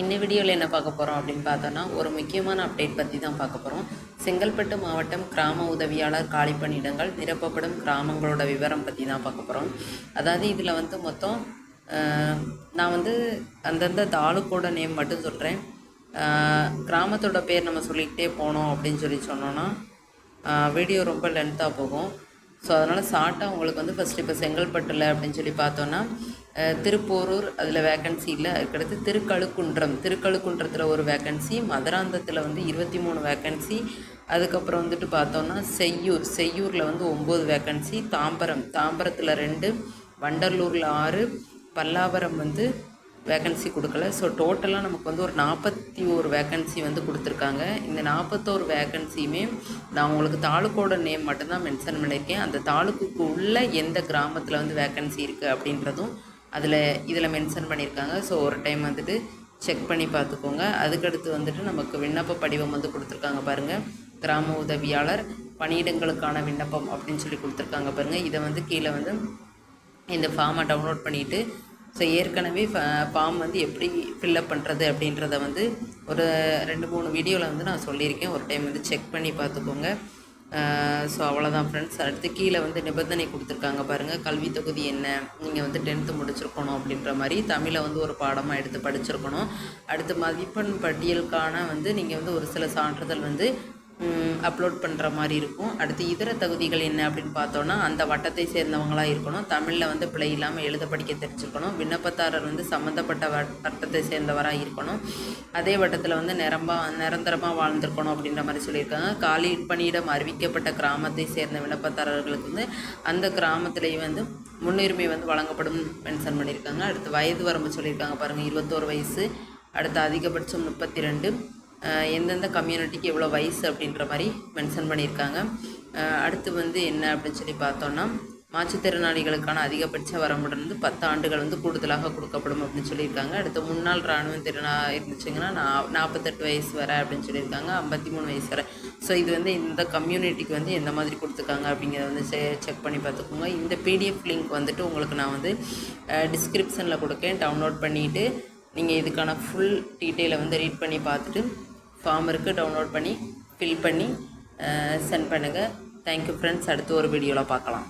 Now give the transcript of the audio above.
இந்த வீடியோவில் என்ன பார்க்க போகிறோம் அப்படின்னு பார்த்தோன்னா ஒரு முக்கியமான அப்டேட் பற்றி தான் பார்க்க போகிறோம் செங்கல்பட்டு மாவட்டம் கிராம உதவியாளர் காலிப்பணியிடங்கள் நிரப்பப்படும் கிராமங்களோட விவரம் பற்றி தான் பார்க்க போகிறோம் அதாவது இதில் வந்து மொத்தம் நான் வந்து அந்தந்த தாலுக்கோட நேம் மட்டும் சொல்கிறேன் கிராமத்தோட பேர் நம்ம சொல்லிக்கிட்டே போனோம் அப்படின்னு சொல்லி சொன்னோன்னா வீடியோ ரொம்ப லென்த்தாக போகும். ஸோ அதனால் ஷார்ட்டாக உங்களுக்கு வந்து ஃபஸ்ட்டு இப்போ செங்கல்பட்டில் அப்படின்னு சொல்லி பார்த்தோன்னா திருப்போரூர் அதில் வேக்கன்சி இல்லை. அதுக்கடுத்து திருக்கழுக்குன்றம். திருக்கழுக்குன்றத்தில் ஒரு வேக்கன்சி மதுராந்தத்தில் வந்து இருபத்தி மூணு வேக்கன்சி அதுக்கப்புறம் வந்துட்டு பார்த்தோன்னா செய்யூர். செய்யூரில் வந்து ஒம்பது வேக்கன்சி தாம்பரம். தாம்பரத்தில் ரெண்டு வண்டலூரில் ஆறு பல்லாவரம் வந்து வேக்கன்சி கொடுக்கல. ஸோ டோட்டலாக நமக்கு வந்து ஒரு நாற்பத்தி ஒரு வேக்கன்சி வந்து கொடுத்துருக்காங்க. இந்த நாற்பத்தோரு வேக்கன்சியுமே நான் உங்களுக்கு தாலுக்கோட நேம் மட்டும்தான் மென்ஷன் பண்ணியிருக்கேன். அந்த தாலுக்குக்கு உள்ள எந்த கிராமத்தில் வந்து வேக்கன்சி இருக்குது அப்படின்றதும் அதில் இதில் மென்ஷன் பண்ணியிருக்காங்க. ஸோ ஒரு டைம் வந்துட்டு செக் பண்ணி பார்த்துக்கோங்க. அதுக்கடுத்து வந்துட்டு நமக்கு விண்ணப்ப படிவம் வந்து கொடுத்துருக்காங்க பாருங்கள் கிராம உதவியாளர் பணியிடங்களுக்கான விண்ணப்பம் அப்படின்னு சொல்லி கொடுத்துருக்காங்க பாருங்கள் இதை வந்து கீழே வந்து இந்த ஃபார்மை டவுன்லோட் பண்ணிவிட்டு ஸோ ஏற்கனவே ஃபார்ம் வந்து எப்படி ஃபில்லப் பண்ணுறது அப்படின்றத வந்து ஒரு ரெண்டு மூணு வீடியோவில் வந்து நான் சொல்லியிருக்கேன். ஒரு டைம் வந்து செக் பண்ணி பார்த்துக்கோங்க. ஸோ அவ்வளோதான் ஃப்ரெண்ட்ஸ் அடுத்து கீழே வந்து நிபந்தனை கொடுத்துருக்காங்க பாருங்கள் கல்வி தொகுதி என்ன? நீங்கள் வந்து டென்த்து முடிச்சிருக்கணும் அப்படின்ற மாதிரி. தமிழை வந்து ஒரு பாடமாக எடுத்து படிச்சிருக்கணும். அடுத்து மதிப்பெண் பட்டியலுக்கான வந்து நீங்கள் வந்து ஒரு சில சான்றிதழ் வந்து அப்லோட் பண்ணுற மாதிரி இருக்கும். அடுத்து இதர தகுதிகள் என்ன அப்படின்னு பார்த்தோன்னா அந்த வட்டத்தை சேர்ந்தவங்களாக இருக்கணும். தமிழில் வந்து பிழை இல்லாமல் எழுத படிக்க தெரிஞ்சுக்கணும். விண்ணப்பதாரர் வந்து சம்மந்தப்பட்ட வட் வட்டத்தை சேர்ந்தவராக இருக்கணும். அதே வட்டத்தில் வந்து நிரம்பா நிரந்தரமாக வாழ்ந்திருக்கணும் அப்படின்ற மாதிரி சொல்லியிருக்காங்க. காலி பணியிடம் அறிவிக்கப்பட்ட கிராமத்தை சேர்ந்த விண்ணப்பதாரர்களுக்கு வந்து அந்த கிராமத்திலேயே வந்து முன்னுரிமை வந்து வழங்கப்படும் மென்ஷன் பண்ணியிருக்காங்க. அடுத்து வயது வரம்பு சொல்லியிருக்காங்க பாருங்கள் இருபத்தோரு வயசு அடுத்து அதிகபட்சம் முப்பத்தி ரெண்டு எந்தெந்த கம்யூனிட்டிக்கு எவ்வளோ வயசு அப்படின்ற மாதிரி மென்ஷன் பண்ணியிருக்காங்க. அடுத்து வந்து என்ன அப்படின்னு சொல்லி பார்த்தோன்னா மாற்றுத்திறனாளிகளுக்கான அதிகபட்ச வரம்புடன் வந்து பத்து ஆண்டுகள் வந்து கூடுதலாக கொடுக்கப்படும் அப்படின்னு சொல்லியிருக்காங்க. அடுத்து முன்னாள் இராணுவ திறனா இருந்துச்சுங்கன்னா நான் நாற்பத்தெட்டு வயசு வரை அப்படின்னு சொல்லியிருக்காங்க. ஐம்பத்தி மூணு வயசு வரை. ஸோ இது வந்து இந்த கம்யூனிட்டிக்கு வந்து எந்த மாதிரி கொடுத்துருக்காங்க அப்படிங்கிறத வந்து செக் பண்ணி பார்த்துக்கோங்க. இந்த பிடிஎஃப் லிங்க் வந்துட்டு உங்களுக்கு நான் வந்து டிஸ்கிரிப்ஷனில் கொடுக்கேன். டவுன்லோட் பண்ணிவிட்டு நீங்கள் இதுக்கான ஃபுல் டீட்டெயிலை வந்து ரீட் பண்ணி பார்த்துட்டு ஃபார்ம் இருக்குது டவுன்லோட் பண்ணி ஃபில் பண்ணி சென்ட் பண்ணுங்கள் தேங்க்யூ ஃப்ரெண்ட்ஸ் அடுத்து ஒரு வீடியோவில் பார்க்கலாம்.